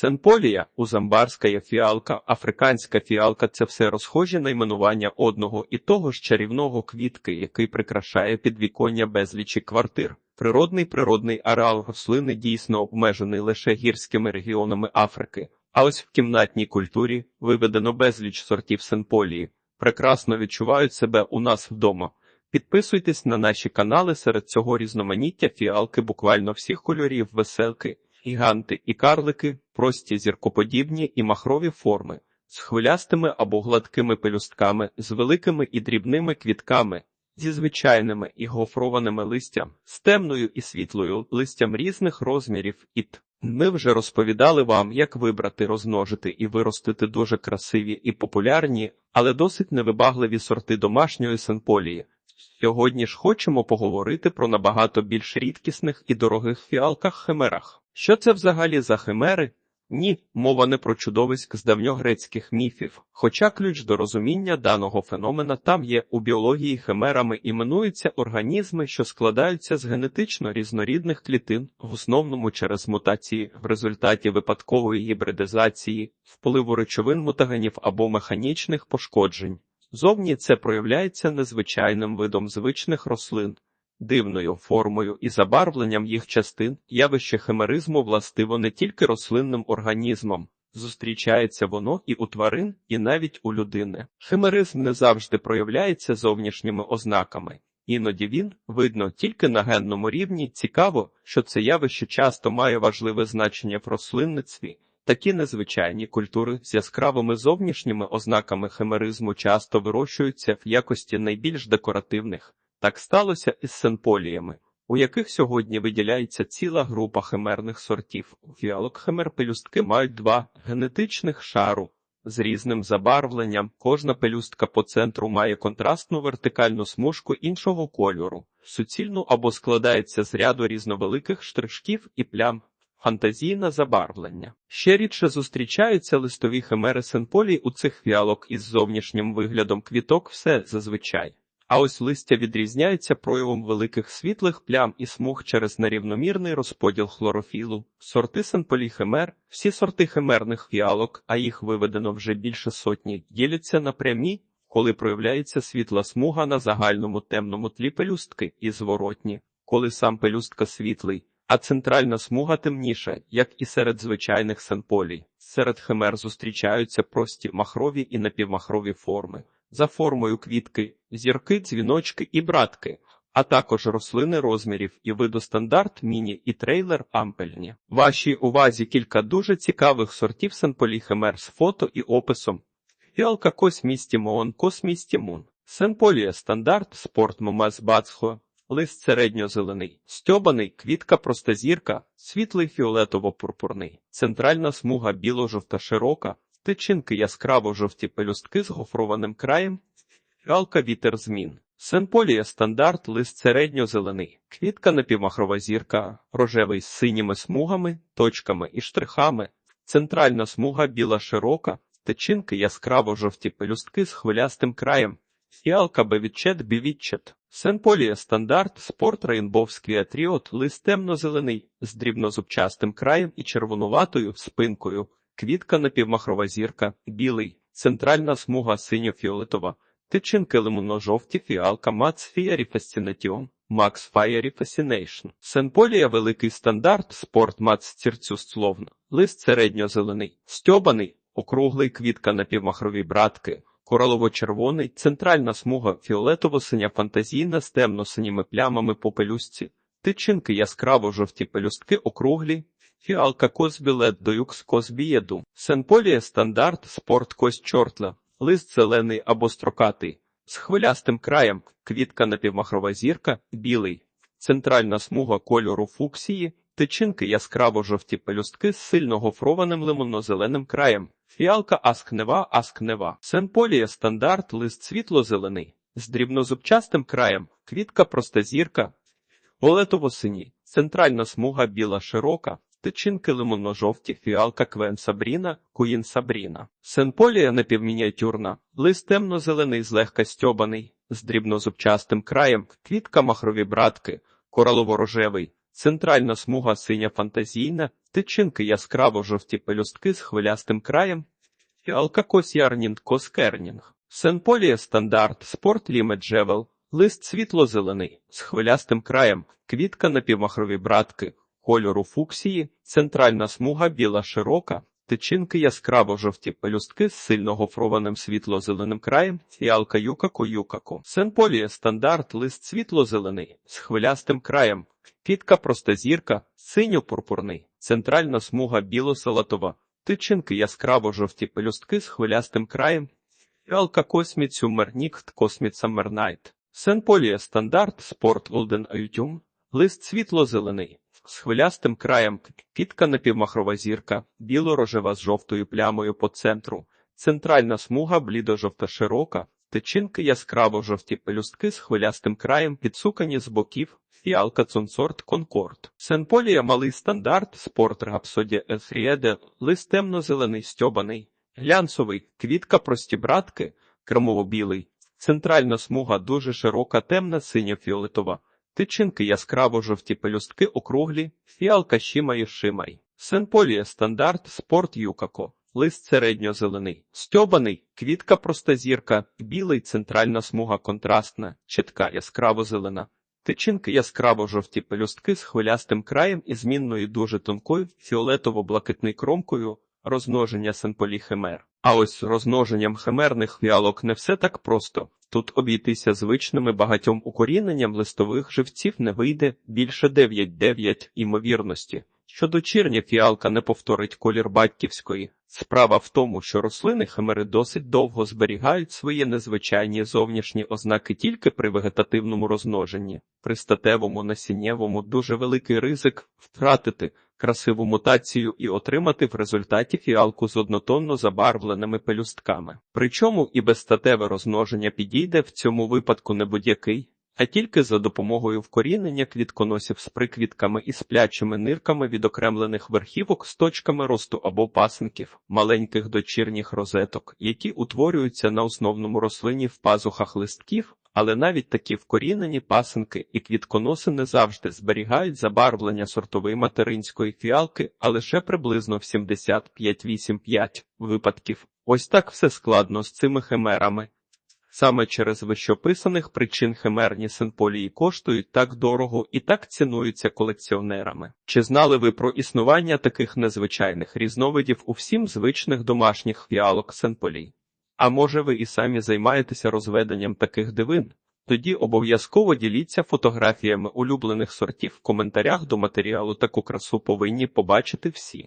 Сенполія, узамбарська фіалка, африканська фіалка це все розхожі найменування одного і того ж чарівного квітки, який прикрашає підвіконня безлічі квартир. Природний природний ареал рослини дійсно обмежений лише гірськими регіонами Африки. А ось в кімнатній культурі виведено безліч сортів сенполії. Прекрасно відчувають себе у нас вдома. Підписуйтесь на наші канали серед цього різноманіття фіалки буквально всіх кольорів, веселки, гіганти і карлики, прості зіркоподібні і махрові форми, з хвилястими або гладкими пелюстками, з великими і дрібними квітками, зі звичайними і гофрованими листям, з темною і світлою листям різних розмірів і т. Ми вже розповідали вам, як вибрати, розмножити і виростити дуже красиві і популярні, але досить невибагливі сорти домашньої сенполії. Сьогодні ж хочемо поговорити про набагато більш рідкісних і дорогих фіалках-химерах. Що це взагалі за химери? Ні, мова не про чудовиськ з давньогрецьких міфів, хоча ключ до розуміння даного феномена там є у біології химерами іменуються організми, що складаються з генетично різнорідних клітин, в основному через мутації в результаті випадкової гібридизації, впливу речовин мутагенів або механічних пошкоджень. Зовні це проявляється незвичайним видом звичних рослин, дивною формою і забарвленням їх частин, явище химеризму властиво не тільки рослинним організмам. Зустрічається воно і у тварин, і навіть у людини. Химеризм не завжди проявляється зовнішніми ознаками, іноді він видно тільки на генному рівні. Цікаво, що це явище часто має важливе значення в рослинництві. Такі незвичайні культури з яскравими зовнішніми ознаками химеризму часто вирощуються в якості найбільш декоративних. Так сталося із сенполіями, у яких сьогодні виділяється ціла група химерних сортів. У фіалок химер пелюстки мають два генетичних шару з різним забарвленням. Кожна пелюстка по центру має контрастну вертикальну смужку іншого кольору, суцільну або складається з ряду різновеликих штришків і плям. Фантазійне забарвлення. Ще рідше зустрічаються листові химери сенполій у цих фіалок із зовнішнім виглядом квіток все зазвичай. А ось листя відрізняється проявом великих світлих плям і смуг через нерівномірний розподіл хлорофілу. Сорти сенполіхимер, всі сорти химерних фіалок, а їх виведено вже більше сотні, діляться на прямі, коли проявляється світла смуга на загальному темному тлі пелюстки, і зворотні, коли сам пелюстка світлий а центральна смуга темніша, як і серед звичайних сенполій. Серед химер зустрічаються прості махрові і напівмахрові форми, за формою квітки, зірки, дзвіночки і братки, а також рослини розмірів і виду стандарт, міні і трейлер ампельні. Вашій увазі кілька дуже цікавих сортів сенполій химер з фото і описом. Фіалка космістімон, космістімун. Сенполія стандарт, спорт момес бацхо, лист середньозелений, стьобаний, квітка простазірка, світлий фіолетово-пурпурний, центральна смуга біло-жовта широка, тичинки яскраво-жовті пелюстки з гофрованим краєм, фіалка вітер змін. Сенполія стандарт, лист середньо-зелений, квітка напівмахрова зірка, рожевий з синіми смугами, точками і штрихами, центральна смуга біла широка, тичинки яскраво-жовті пелюстки з хвилястим краєм, фіалка бевічет бівічет. Сенполія стандарт, спорт рейнбовський атріот, лист темно-зелений, з дрібнозубчастим краєм і червонуватою спинкою, квітка напівмахрова зірка, білий, центральна смуга синьо-фіолетова, тичинки лимонно-жовті, фіалка, Мац Фієрі Фасцинатіон, Макс Фаєрі Фасінейшн. Сенполія великий стандарт, спорт Мац Цірцюс словно, лист середньо-зелений, стьобаний, округлий квітка напівмахрові братки, коралово-червоний, центральна смуга фіолетово-синя фантазійна з темно-синіми плямами по пелюстці, тичинки яскраво-жовті пелюстки округлі, фіалка козбілет доюкс козбієду, сенполія стандарт, спорт кость чортла, лист зелений або строкатий, з хвилястим краєм, квітка напівмахрова зірка, білий, центральна смуга кольору фуксії, тичинки яскраво-жовті пелюстки з сильно гофрованим лимонно-зеленим краєм. Фіалка аскнева, аскнева. Сенполія стандарт, лист світло-зелений, з дрібнозубчастим краєм, квітка простазірка, олетово-синій, центральна смуга біла широка, тичинки лимонно-жовті, фіалка квен сабріна, куїн сабріна. Сенполія напівмініатюрна, лист темно-зелений, злегка стьобаний, з дрібнозубчастим краєм, квітка махрові братки, коралово-рожевий, центральна смуга синя фантазійна, тичинки яскраво жовті пелюстки з хвилястим краєм, фіалка косярнінг коскернінг, сенполія стандарт, спорт лімет джевел, лист світло-зелений, з хвилястим краєм, квітка напівмахрові братки, кольору фуксії, центральна смуга біла широка, тичинки яскраво жовті пелюстки з сильно гофрованим світло-зеленим краєм, фіалка юкако юкако, сенполія стандарт, лист світло-зелений, з хвилястим краєм, квітка простозірка, синьо-пурпурний, центральна смуга біло-салатова, тичинки яскраво жовті пелюстки з хвилястим краєм, фіалка косміцю мернікт косміца мернайт, сенполія стандарт, спорт Олден Аютюм, лист світло-зелений, з хвилястим краєм, квітка напівмахрова зірка, біло-рожева з жовтою плямою по центру, центральна смуга блідо-жовта широка, тичинки яскраво жовті пелюстки з хвилястим краєм, підсукані з боків, фіалка цунсорт Конкорд, сенполія малий стандарт, спорт рапсодія Ефріеде, лист темно-зелений стьобаний, глянцевий, квітка прості братки, кремово-білий, центральна смуга дуже широка, темна синьо-фіолетова, Тичинки яскраво жовті пелюстки округлі, фіалка шимай шимай. Сенполія стандарт, спорт юкако. Лист середньо-зелений, стьобаний, квітка простозірка, білий центральна смуга контрастна, чітка яскраво-зелена. Тичинки яскраво жовті пелюстки з хвилястим краєм і змінною дуже тонкою фіолетово-блакитною кромкою, розмноження сенполі химер. А ось з розмноженням химерних фіалок не все так просто. Тут обійтися звичними багатьом укоріненням листових живців не вийде більше 9-9 імовірності. Що дочірня фіалка не повторить колір батьківської. Справа в тому, що рослини химери досить довго зберігають свої незвичайні зовнішні ознаки тільки при вегетативному розмноженні. При статевому насіннєвому дуже великий ризик втратити красиву мутацію і отримати в результаті фіалку з однотонно забарвленими пелюстками. Причому і безстатеве розмноження підійде в цьому випадку не будь-який, а тільки за допомогою вкорінення квітконосів з приквітками і сплячими нирками відокремлених верхівок з точками росту або пасинків, маленьких дочірніх розеток, які утворюються на основному рослині в пазухах листків, але навіть такі вкорінені пасинки і квітконоси не завжди зберігають забарвлення сортової материнської фіалки, а лише приблизно в 75-85 випадків. Ось так все складно з цими химерами. Саме через вищописаних причин химерні синполії коштують так дорого і так цінуються колекціонерами. Чи знали ви про існування таких незвичайних різновидів у всім звичних домашніх фіалок синполій? А може ви і самі займаєтеся розведенням таких дивин? Тоді обов'язково діліться фотографіями улюблених сортів в коментарях до матеріалу таку красу повинні побачити всі.